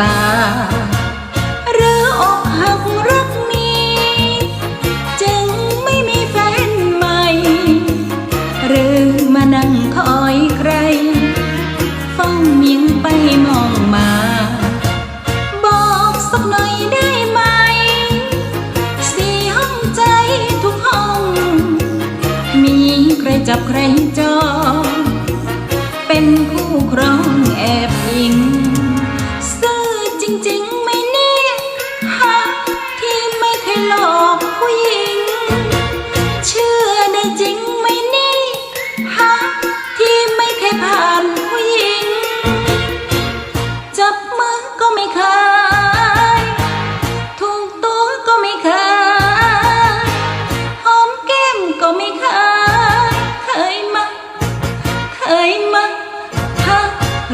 ตา หรืออกหักรักมีจึงไม่มีแฟนใหม่ หรือมานั่งคอยใครเฝ้ายิงไปมองมา บอกสักหน่อยได้ไหม สี่ห้องใจทุกห้อง มีใครจับใครจองเป็นคู่ครองแอบอิง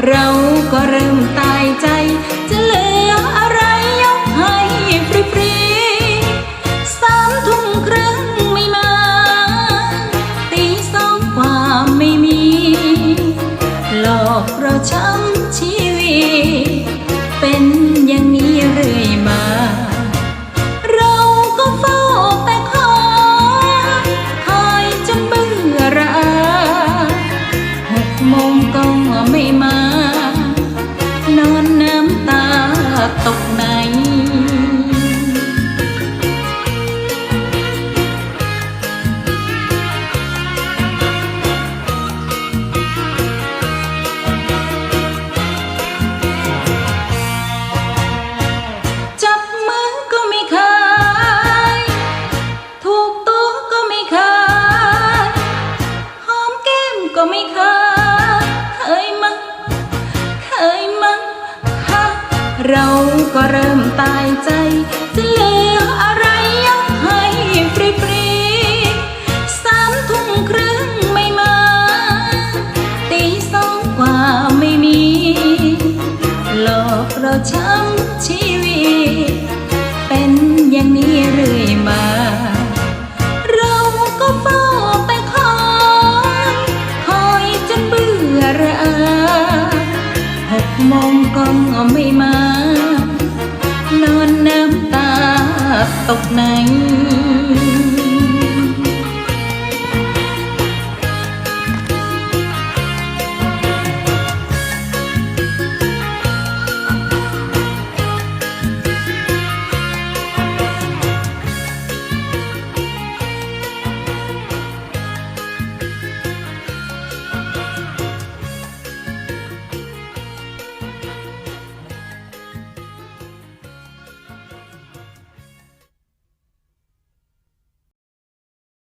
เราก็เริ่มตายใจจะเหลืออะไร ก็ไม่เคยเคยมั้งเคยมั้งฮะเราก็เริ่มตายใจ จะเหลืออะไรยกให้ฟรีๆสามทุ่มครึ่งไม่มาตีสองกว่าไม่มี หลอกเราช้ำชีวิต เป็นอย่างนี้เรื่อยมา ตกไหน